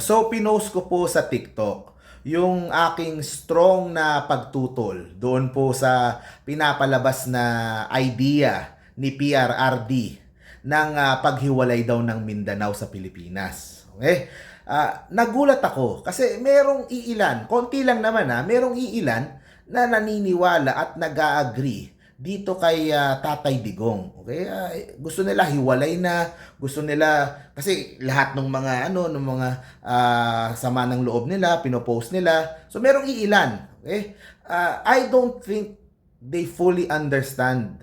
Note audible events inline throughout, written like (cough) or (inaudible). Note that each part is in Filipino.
So, pinost ko po sa TikTok yung aking strong na pagtutol doon po sa pinapalabas na idea ni PRRD ng ah, paghiwalay daw ng Mindanao sa Pilipinas. Okay? Ah, nagulat ako kasi merong iilan, konti lang naman ha, merong iilan na naniniwala at nag-agree dito kay ah, Tatay Digong. Okay? Ah, gusto nila hiwalay na, gusto nila kasi lahat ng mga ano ng mga ah, sama ng loob nila, pinopost nila. So merong iilan, okay? Ah, I don't think they fully understand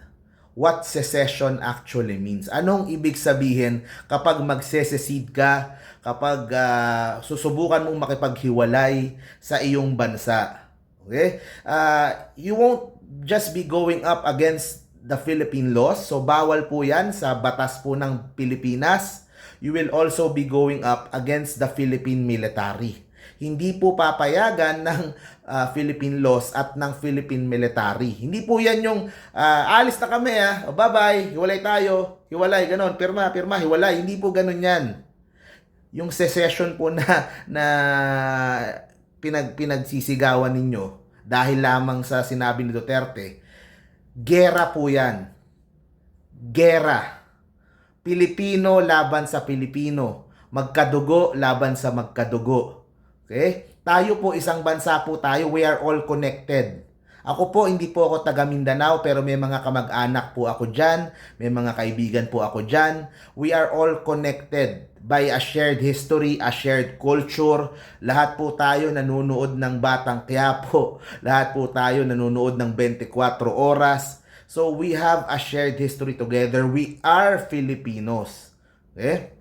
what secession actually means. Anong ibig sabihin kapag magsesesid ka, kapag ah, susubukan mong makipaghiwalay sa iyong bansa. Okay? Ah, you won't just be going up against the Philippine laws. So bawal po 'yan sa batas po ng Pilipinas. You will also be going up against the Philippine military. Hindi po papayagan ng ah, Philippine laws at ng Philippine military. Hindi po 'yan yung ah, alis na kami ah. O, bye-bye, hiwalay tayo. Hiwalay ganon, pirma, pirma, hiwalay. Hindi po ganon 'yan yung secession po na na pinag pinagsisigawan ninyo dahil lamang sa sinabi ni Duterte, gera po 'yan. Gera. Pilipino laban sa Pilipino. Magkadugo laban sa magkadugo. Okay? Tayo po isang bansa po tayo. We are all connected. Ako po, hindi po ako taga Mindanao, pero may mga kamag-anak po ako dyan. May mga kaibigan po ako dyan. We are all connected by a shared history, a shared culture. Lahat po tayo nanonood ng Batang Quiapo. (laughs) Lahat po tayo nanonood ng 24 oras. So we have a shared history together. We are Filipinos. Okay?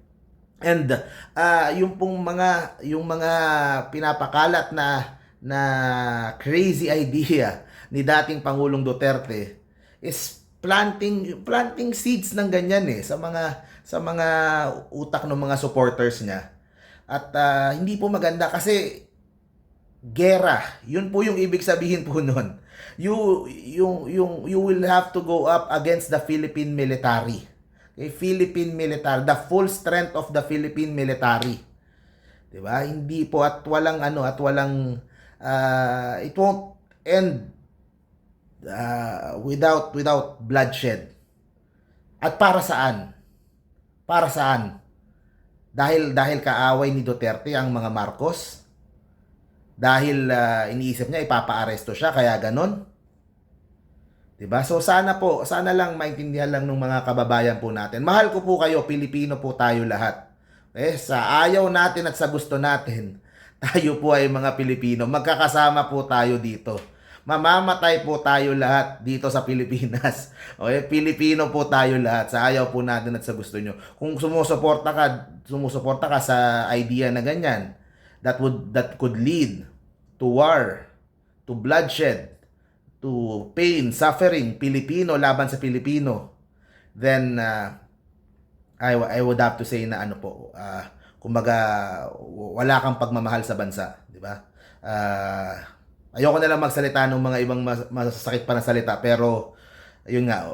And ah yung pong mga yung mga pinapakalat na na crazy idea (laughs) ni dating Pangulong Duterte is planting planting seeds ng ganyan eh sa mga sa mga utak ng mga supporters niya. At ah, hindi po maganda kasi gera. Yun po yung ibig sabihin po (laughs) nun. You yung yung you will have to go up against the Philippine military. Okay, Philippine military, the full strength of the Philippine military. 'Di ba? Hindi po at walang ano at walang ah, it won't end ah, without without bloodshed. At para saan? Para saan? Dahil dahil kaaway ni Duterte ang mga Marcos? Dahil ah, iniisip niya ipapaaresto siya kaya ganon? 'Di ba? So sana po, sana lang maintindihan lang ng mga kababayan po natin. Mahal ko po kayo, Pilipino po tayo lahat. Eh, sa ayaw natin at sa gusto natin, (laughs) tayo po ay mga Pilipino. Magkakasama po tayo dito. Mamamatay po tayo lahat dito sa Pilipinas. (laughs) Okay? Pilipino po tayo lahat. Sa ayaw po natin at sa gusto nyo. Kung sumusuporta ka, sumusuporta ka sa idea na ganyan, that would that could lead to war, to bloodshed, to pain, suffering, Pilipino laban sa Pilipino, then uh, I, I would have to say na ano po, uh, kumbaga wala kang pagmamahal sa bansa, di ba? Uh, ayoko na lang magsalita ng mga ibang mas, masasakit pa na salita, pero yun nga,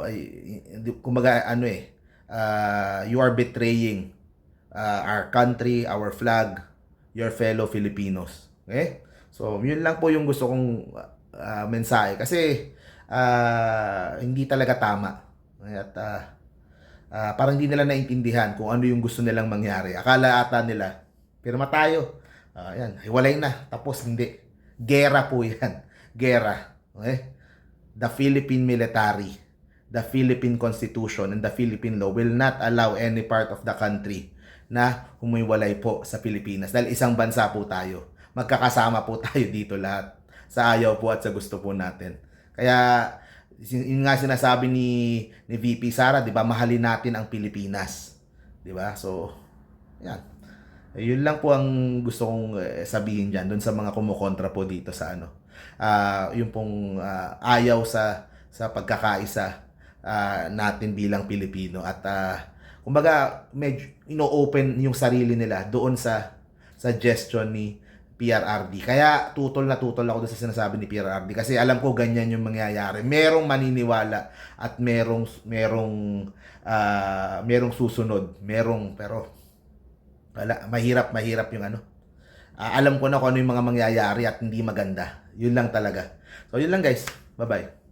kumbaga ano eh, uh, you are betraying uh, our country, our flag, your fellow Filipinos. Okay? So, yun lang po yung gusto kong uh, mensahe. Kasi, uh, hindi talaga tama. At, uh, uh, parang hindi nila naintindihan kung ano yung gusto nilang mangyari. Akala ata nila, pirma tayo. Uh, yan, hiwalay na. Tapos, hindi. Gera po yan. (laughs) Gera. Okay? The Philippine military, the Philippine Constitution, and the Philippine law will not allow any part of the country na humiwalay po sa Pilipinas. Dahil isang bansa po tayo. Magkakasama po (laughs) tayo dito lahat. Sa ayaw po at sa gusto po natin. Kaya, yun nga sinasabi ni, ni VP Sara, di ba, mahalin natin ang Pilipinas. Di ba? So, yan. Eh, Yun lang po ang gusto kong eh, sabihin dyan doon sa mga kumukontra po dito sa ano. Ah, yung pong ah, ayaw sa sa pagkakaisa ah, natin bilang Pilipino at ah, kumbaga medyo ino-open yung sarili nila doon sa suggestion ni PRRD. Kaya tutol na tutol ako sa sinasabi ni PRRD kasi alam ko ganyan yung mangyayari. Merong maniniwala at merong merong ah, merong susunod, merong pero wala, mahirap, mahirap yung ano. Ah, alam ko na kung ano yung mga mangyayari at hindi maganda. Yun lang talaga. So, yun lang guys. Bye-bye.